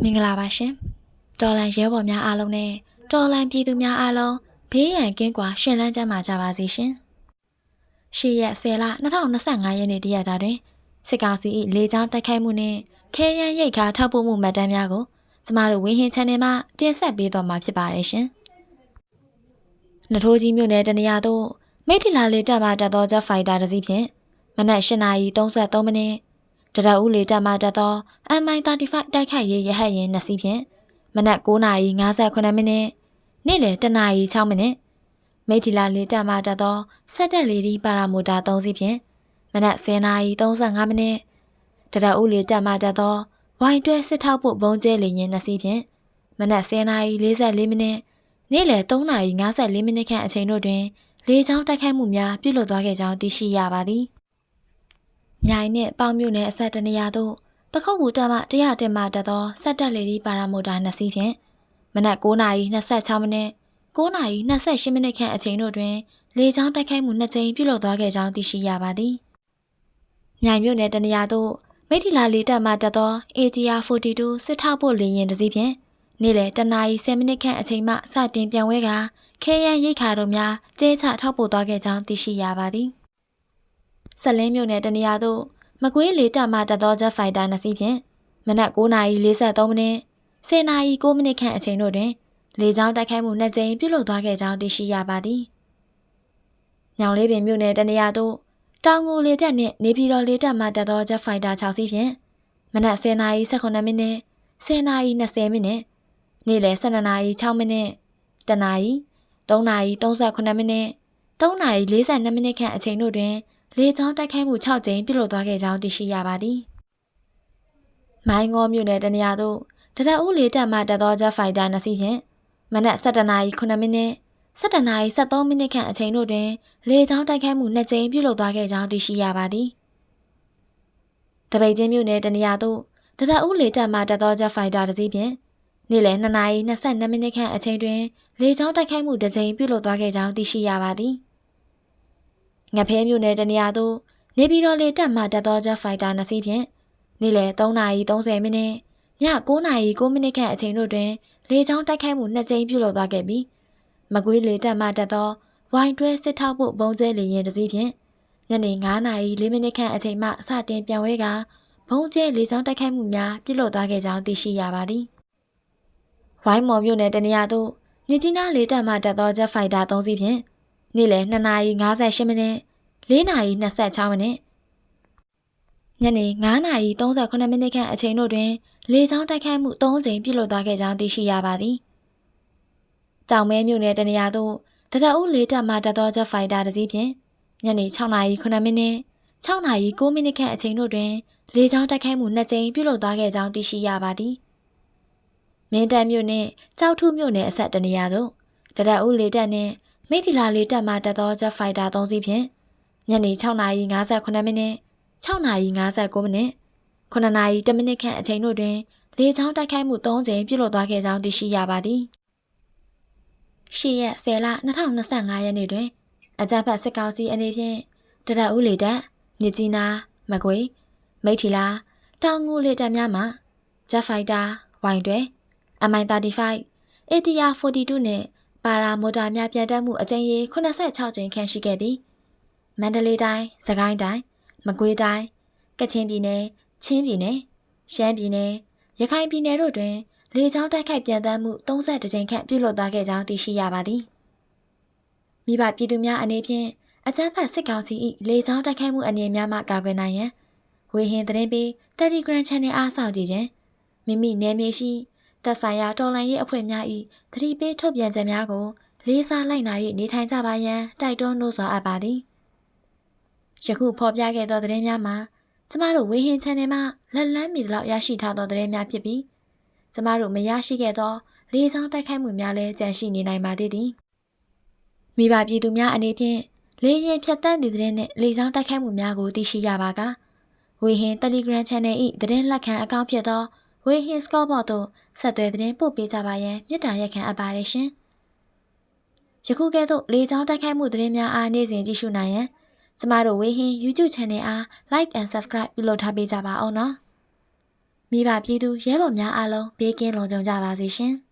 ္ဂလာပါရှင်တော်လန်ရဲဘော်များအားလုံးနဲ့တော်လန်ပြည်သူများအားလုံးဘေးရန်ကင်းကွာရှင်လန်းချမ်းသာကြပါစေရှင်ရှေ့ရက်10လ2025ရက်နေ့တရက်တာတွင်စစ်ကောင်စီ၏လေကြောင်းတိုက်ခိုက်မှုနှင့်ခဲယမ်းရိတ်ခါထောက်ပို့မှုမှတ်တမ်းများကိုကျမတို့ဝင်းဟင်း channel မှာတင်ဆက်ပေးသွားမှာဖြစ်ပါတယ်ရှင်နထိုးကြီးမြို့နယ်တနေရာသို့မိထီလာလေးတပ်မှတက်သော Jet Fighter တစ်စီးဖြင့်မနက်8:33မိနစ် တရဦးလေးတက်မှတက်သော MI35 တိုက်ခိုက်ရေးရဟတ်ယာဉ်နှစ်စီးဖြင့်မနက်9:58မိနစ်နေ့လယ်10:06မိနစ်မိထီလာလေးတက်မှတက်သောဆက်တက်လေးဒီပါရာမိုတာ3စီးဖြင့်မနက်10:35မိနစ်တရဦးလေးတက်မှတက်သောဝိုင်တွဲစစ်ထောက်ဖို့ဘုံကျဲလေရင်နှစ်စီးဖြင့်မနက်10:44မိနစ်နေ့လယ်3:54မိနစ်ခန့်အချိန်တို့တွင်လေကြောင်းတိုက်ခိုက်မှုများပြုလုပ်သွားခဲ့ကြောင်းသိရှိရပါသည်။ မြိုင်နှင့်ပေါင်မြို့နယ်အဆက်တနေရာသို့ပခုတ်ကူတပ်မှ100တင်မှတက်သောဆက်တက်လေဒီပါရာမိုတာနှစ်စီးဖြင့်မနက်9:26မိနစ်9:28မိနစ်ခန့်အချိန်တို့တွင်လေကြောင်းတိုက်ခိုက်မှုနှစ်ကြိမ်ပြုလုပ်သွားခဲ့ကြောင်းသိရှိရပါသည်။မြိုင်မြို့နယ်တနေရာသို့မိထီလာလေတပ်မှတက်သော ATR 42စစ်ထောက်ဖို့လေယာဉ်တစ်စီးဖြင့်နေ့လယ်တနာရီ10မိနစ်ခန့်အချိန်မှစတင်ပြန်ဝဲကခဲယမ်းရိတ်ခါတို့များကျဲချထောက်ပို့သွားခဲ့ကြောင်းသိရှိရပါသည်။ ဆက်လင်းမြို့နယ်တနေရာသို့မကွေးလေတပ်မှတက်သော Jet Fighter နှစ်စီးဖြင့်မနက်9:43မိနစ်10:09မိနစ်ခန့်အချိန်တို့တွင်လေကြောင်းတိုက်ခိုက်မှုနှစ်ကြိမ်ပြုလုပ်သွားခဲ့ကြောင်းသိရှိရပါသည်။ညောင်လေးပင်မြို့နယ်တနေရာသို့တောင်ငူလေတပ်နှင့်နေပြည်တော်လေတပ်မှတက်သော Jet Fighter 6စီးဖြင့်မနက်10:18မိနစ်10:20မိနစ်နေ့လယ်12:06မိနစ်တနာရီ3:38မိနစ်3:42မိနစ်ခန့်အချိန်တို့တွင် လေကြောင်းတိုက်ခိုက်မှု6ကြိမ်ပြုလုပ်သွားခဲ့ကြောင်းသိရှိရပါသည်။မိုင်းငေါမြို့နယ်တနေရာသို့တရဦးလေတပ်မှတက်သော Jet Fighter နှစ်စီးဖြင့်မနက်7:09မိနစ်7:13မိနစ်ခန့်အချိန်တို့တွင် လေကြောင်းတိုက်ခိုက်မှုနှစ်ကြိမ်ပြုလုပ်သွားခဲ့ကြောင်းသိရှိရပါသည်။တပိတ်ချင်းမြို့နယ်တနေရာသို့တရဦးလေတပ်မှတက်သော Jet Fighter တစ်စီးဖြင့်နေ့လယ်2:22မိနစ်ခန့်အချိန်တွင် လေကြောင်းတိုက်ခိုက်မှုတစ်ကြိမ်ပြုလုပ်သွားခဲ့ကြောင်းသိရှိရပါသည်။ ငဖဲမြို့နယ်တနေရာသို့နေပြည်တော်လေတပ်မှတက်သော Jet Fighter နှစ်စီးဖြင့်နေ့လယ်3:30မိနစ်ည9:09မိနစ်ခန့်အချိန်တို့တွင်လေကြောင်းတိုက်ခိုက်မှုနှစ်ကြိမ်ပြုလုပ်သွားခဲ့ပြီးမကွေးလေတပ်မှတက်သောဝိုင်တွဲစစ်ထောက်ဖို့ဘုံကျဲလေရင်တစ်စီးဖြင့်ညနေ9:04မိနစ်ခန့်အချိန်မှစတင်ပြန်ဝဲကဘုံကျဲလေကြောင်းတိုက်ခိုက်မှုများပြုလုပ်သွားခဲ့ကြောင်းသိရှိရပါသည်။ဝိုင်းမော်မြို့နယ်တနေရာသို့မြကြီးနားလေတပ်မှတက်သော Jet Fighter 3စီးဖြင့် နေ့လယ်2:58မိနစ်4:26မိနစ်ညနေ9:38မိနစ်ခန့်အချိန်တို့တွင် လေကြောင်းတိုက်ခိုက်မှု3ကြိမ်ပြုလုပ်သွားခဲ့ကြောင်းသိရှိရပါသည်။ကြောင်မဲမြို့နယ်တနေရာသို့တရအုပ်လေးတပ်မှတက်သော Jet Fighter တစ်စီးဖြင့်ညနေ6:09မိနစ်6:09မိနစ်ခန့်အချိန်တို့တွင် လေကြောင်းတိုက်ခိုက်မှု2ကြိမ်ပြုလုပ်သွားခဲ့ကြောင်းသိရှိရပါသည်။မင်းတပ်မြို့နှင့်ကြောက်ထုမြို့နယ်အဆက်တနေရာသို့တရအုပ်လေးတပ်နှင့် မိထီလာလေးတပ်မှတက်သော Jet Fighter 3စီးဖြင့်ညနေ6:58မိနစ်6:59မိနစ်9:00မိနစ်ခန့်အချိန်တို့တွင်လေကြောင်းတိုက်ခိုက်မှု3ကြိမ်ပြုလုပ်သွားခဲ့ကြောင်းသိရှိရပါသည်။ရှေ့ရက်10လ2025ရက်နေ့တွင်အကြမ်းဖက်စစ်ကောင်စီအနေဖြင့်တရဦးလေတပ်မြကြီးနားမကွေမိထီလာတောင်ငူလေတပ်များမှ Jet Fighter ဝိုင်တွဲ MI35 ATR 42 နဲ့ ပါရာမိုတာများပြန်တက်မှုအကြိမ်ရေ86ကြိမ်ခန့်ရှိခဲ့ပြီးမန္တလေးတိုင်း၊စကိုင်းတိုင်းမကွေးတိုင်းကချင်ပြည်နယ်ချင်းပြည်နယ်ရှမ်းပြည်နယ်ရခိုင်ပြည်နယ်တို့တွင်လေကြောင်းတိုက်ခိုက်ပြန်တမ်းမှု32ကြိမ်ခန့်ပြုလုပ်သွားခဲ့ကြောင်းသိရှိရပါသည်မိဘပြည်သူများအနေဖြင့်အကြမ်းဖက်စစ်ကောင်စီ၏လေကြောင်းတိုက်ခိုက်မှုအနေများမှကာကွယ်နိုင်ရန်ဝေဟင်သတင်းပေး Telegram Channel အားဆောင်ကြည့်ခြင်းမိမိနယ်မြေရှိ သက်ဆိုင်ရာတော်လှန်ရေးအဖွဲ့များ၏သတိပေးထုတ်ပြန်ချက်များကိုလေးစားလိုက်နာ၍နေထိုင်ကြပါရန်တိုက်တွန်းလို့ဆိုအပ်ပါသည်။ယခုဖော်ပြခဲ့သောသတင်းများမှာကျမတို့ဝေဟင် channel မှာလက်လန်းမီသလောက်ရရှိထားသောသတင်းများဖြစ်ပြီးကျမတို့မရရှိခဲ့သောလေးဆောင်တိုက်ခိုက်မှုများလည်းကြန့်ရှိနေနိုင်ပါသေးသည်မိဘပြည်သူများအနေဖြင့်လေးရင်ဖြတ်တန်းသည့်သတင်းနှင့်လေးဆောင်တိုက်ခိုက်မှုများကိုသိရှိရပါကဝေဟင် Telegram Channel ၏သတင်းလက်ခံအကောင့်ဖြစ်သော ဝေဟင် Scoreboard သို့ဆက်သွယ်သတင်းပို့ပေးကြပါရန်မြစ်တာရက်ခံအပ်ပါတယ်ရှင်ယခုကဲ့သို့လေးချောင်းတိုက်ခိုက်မှုသတင်းများအားနေ့စဉ်ကြည့်ရှုနိုင်ရန်ကျမတို့ဝေဟင် YouTube Channel အား Like and Subscribe ပြုလုပ်ထားပေးကြပါအောင်နော်မိဘပြည်သူရဲဘော်များအားလုံးဘေးကင်းလုံခြုံကြပါစေရှင်။